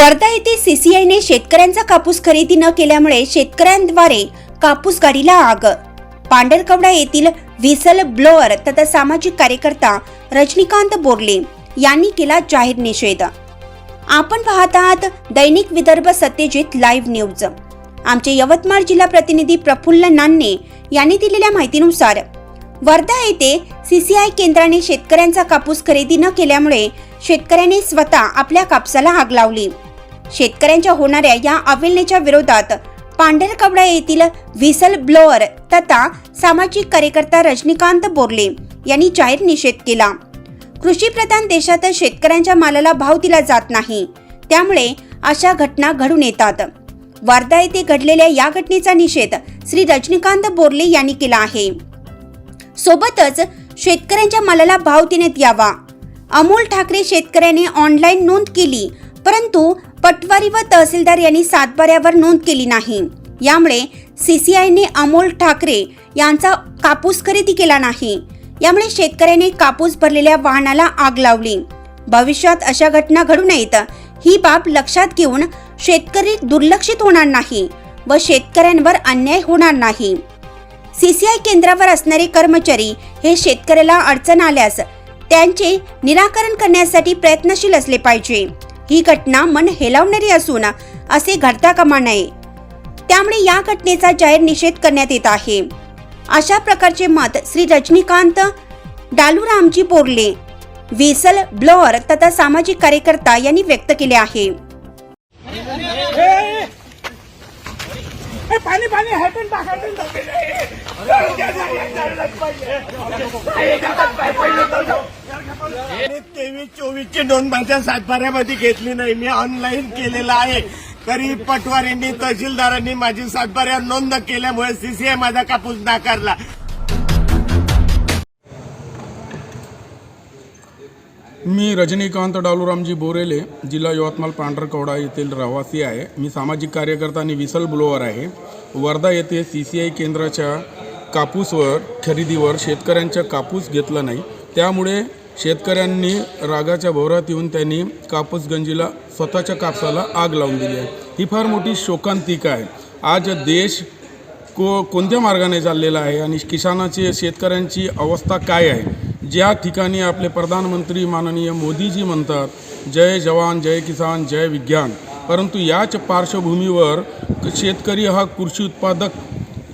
वर्धा येथे सीसीआयने शेतकऱ्यांचा कापूस खरेदी न केल्यामुळे शेतकऱ्यांद्वारे कापूस गाडीला आग. पांढरकवडा येथील व्हिसल ब्लोअर तथा सामाजिक कार्यकर्ता रजनीकांत बोरले यांनी केला जाहीर निषेध. आपण पाहत आहात दैनिक विदर्भ सत्यजित लाईव्ह न्यूज. आमचे यवतमाळ जिल्हा प्रतिनिधी प्रफुल्ल नान्ने यांनी दिलेल्या माहितीनुसार वर्धा येथे सीसीआय केंद्राने शेतकऱ्यांचा कापूस खरेदी न केल्यामुळे शेतकऱ्याने स्वतः आपल्या कापसाला आग लावली. शेतकऱ्यांच्या होणाऱ्या या अवहेलनेच्या विरोधात पांढरकवडा येथील व्हिसल ब्लोअर तथा सामाजिक कार्यकर्ता रजनीकांत बोरले यांनी जाहीर निषेध केला. कृषीप्रधान देशात शेतकऱ्यांच्या मालाला भाव दिला जात नाही. त्यामुळे अशा घटना घडून येतात. वार्धा येथे घडलेल्या या घटनेचा निषेध श्री रजनीकांत बोरले यांनी केला आहे. सोबतच शेतकऱ्यांच्या मालाला भाव देण्यात यावा. अमोल ठाकरे शेतकऱ्याने ऑनलाईन नोंद केली परंतु पटवारी व तहसीलदार यांनी सातबाऱ्यावर नोंद केली नाही. यामुळे सीसीआयने अमोल ठाकरे यांचा कापूस खरेदी केला नाही. यामुळे शेतकऱ्याने कापूस भरलेल्या वाहनाला आग लावली. भविष्यात अशा घटना घडू नयेत ही बाब लक्षात घेऊन शेतकरी दुर्लक्षित होणार नाही व शेतकऱ्यांवर अन्याय होणार नाही. सीसीआय केंद्रावर असणारे कर्मचारी हे शेतकऱ्याला अडचण आल्यास त्यांचे निराकरण करण्यासाठी प्रयत्नशील असले पाहिजे. ही घटना मन हेलावणारी असून असे घडता कामा नये. त्यामुळे या घटनेचा जाहीर निषेध करण्यात येत आहे. अशा प्रकारचे मत श्री रजनीकांत डालूरामजी बोरले व्हिसल ब्लोअर तथा सामाजिक कार्यकर्ता यांनी व्यक्त केले आहे. पाणी पाणी हटून टाक हटून तेवीस चोवीस ची नोंद भाषा सातबाऱ्यामध्ये घेतली नाही. मी ऑनलाईन केलेला आहे. तरी पटवारींनी तहसीलदारांनी माझी सातबाऱ्या नोंद केल्यामुळे सीसीआय माझा कापूस नाकारला. मी रजनीकांत डालूरामजी बोरेले जिल्हा यवतमाळ पांढरकवडा येथील रहिवासी आहे. मी सामाजिक कार्यकर्ता आणि विसल ब्लोअर आहे. वर्धा येथे सी सी आय केंद्राच्या कापूसवर खरेदीवर शेतकऱ्यांचा कापूस घेतला नाही. त्यामुळे शेतकऱ्यांनी रागाच्या भोवरात येऊन त्यांनी कापूस गंजीला स्वतःच्या कापसाला आग लावून दिली आहे. ही फार मोठी शोकांतिका आहे. आज देश को कोणत्या मार्गाने चाललेला आहे आणि किसानाची शेतकऱ्यांची अवस्था काय आहे? ज्या ठिकाणी आपले प्रधानमंत्री माननीय मोदीजी म्हणतात जय जवान जय किसान जय विज्ञान. परंतु याच पार्श्वभूमीवर शेतकरी हा कृषी उत्पादक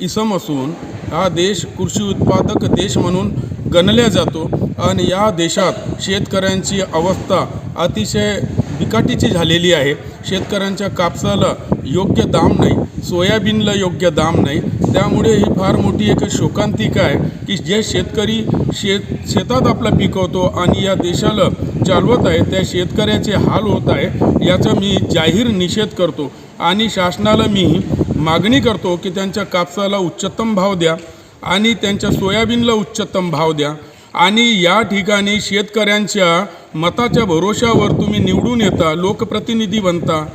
इसम असून हा देश कृषी उत्पादक देश म्हणून गणल्या जातो. आणि या देशात शेतकऱ्यांची अवस्था अतिशय बिकाटीची झालेली आहे. शेतकऱ्यांच्या कापसाला योग्य दाम नाही सोयाबीनला योग्य दाम नाही. त्यामुळे ही फार मोठी एक शोकांतिका आहे की जे शेतकरी शेत शेतात आपला पिकवतो आणि या देशाला चालवत आहे त्या शेतकऱ्याचे हाल होत आहे याचा मी जाहीर निषेध करतो. आणि शासनाला मी मागणी करतो की त्यांच्या कापसाला उच्चतम भाव द्या आणि त्यांच्या सोयाबीनला उच्चतम भाव द्या. आणि या ठिकाणी शेतकऱ्यांच्या मताच्या भरोशावर तुम्ही निवडून येता लोकप्रतिनिधी बनता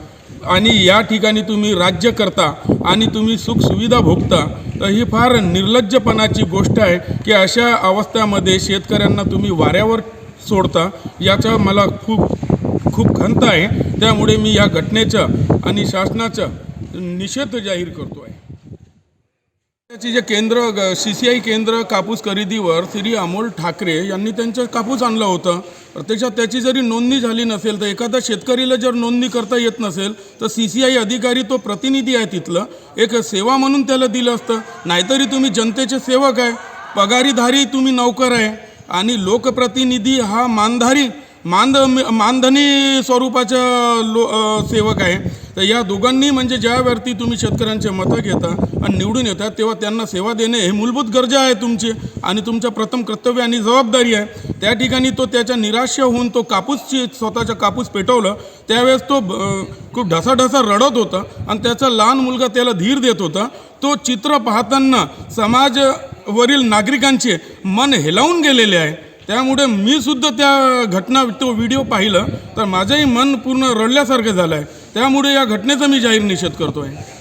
आणि या ठिकाणी तुम्ही राज्य करता आणि तुम्ही सुखसुविधा भोगता तर ही फार निर्लज्जपणाची गोष्ट आहे की अशा अवस्थामध्ये शेतकऱ्यांना तुम्ही वाऱ्यावर सोडता याचा मला खूप खूप खंत आहे. त्यामुळे मी या घटनेचा आणि शासनाचा निषेध जाहीर करतो आहे त्याची जे केंद्र सी सी आय केंद्र कापूस खरेदीवर श्री अमोल ठाकरे यांनी त्यांचं कापूस आणलं होतं. प्रत्यक्षात त्याची जरी नोंदणी झाली नसेल तर एखाद्या शेतकरीला जर नोंदणी करता येत नसेल तर सी सी आय अधिकारी तो प्रतिनिधी आहे तिथलं. एक सेवा म्हणून त्याला दिलं असतं. नाहीतरी तुम्ही जनतेचे सेवक आहे. पगारीधारी तुम्ही नौकर आहे. आणि लोकप्रतिनिधी हा मानधारी. मानध मानधनी स्वरूपाच्या लो सेवक आहे. तर या दोघांनी म्हणजे ज्यावरती तुम्ही शेतकऱ्यांचे मतं घेता आणि निवडून येतात तेव्हा त्यांना सेवा देणे हे मूलभूत गरजा आहे तुमची आणि तुमच्या प्रथम कर्तव्य आणि जबाबदारी आहे. त्या ठिकाणी तो त्याच्या निराश्य होऊन तो कापूसची स्वतःचा कापूस पेटवलं त्यावेळेस तो खूप ढसाढसा रडत होता आणि त्याचा लहान मुलगा त्याला धीर देत होता. तो चित्र पाहताना समाजवरील नागरिकांचे मन हेलावून गेलेले आहे. त्यामुळे मी सुद्धा त्या घटना तो व्हिडिओ पाहिलं तर माझंही मन पूर्ण रडल्यासारखं झालं आहे त्यामुळे या घटनेचा मी जाहीर निषेध करतो आहे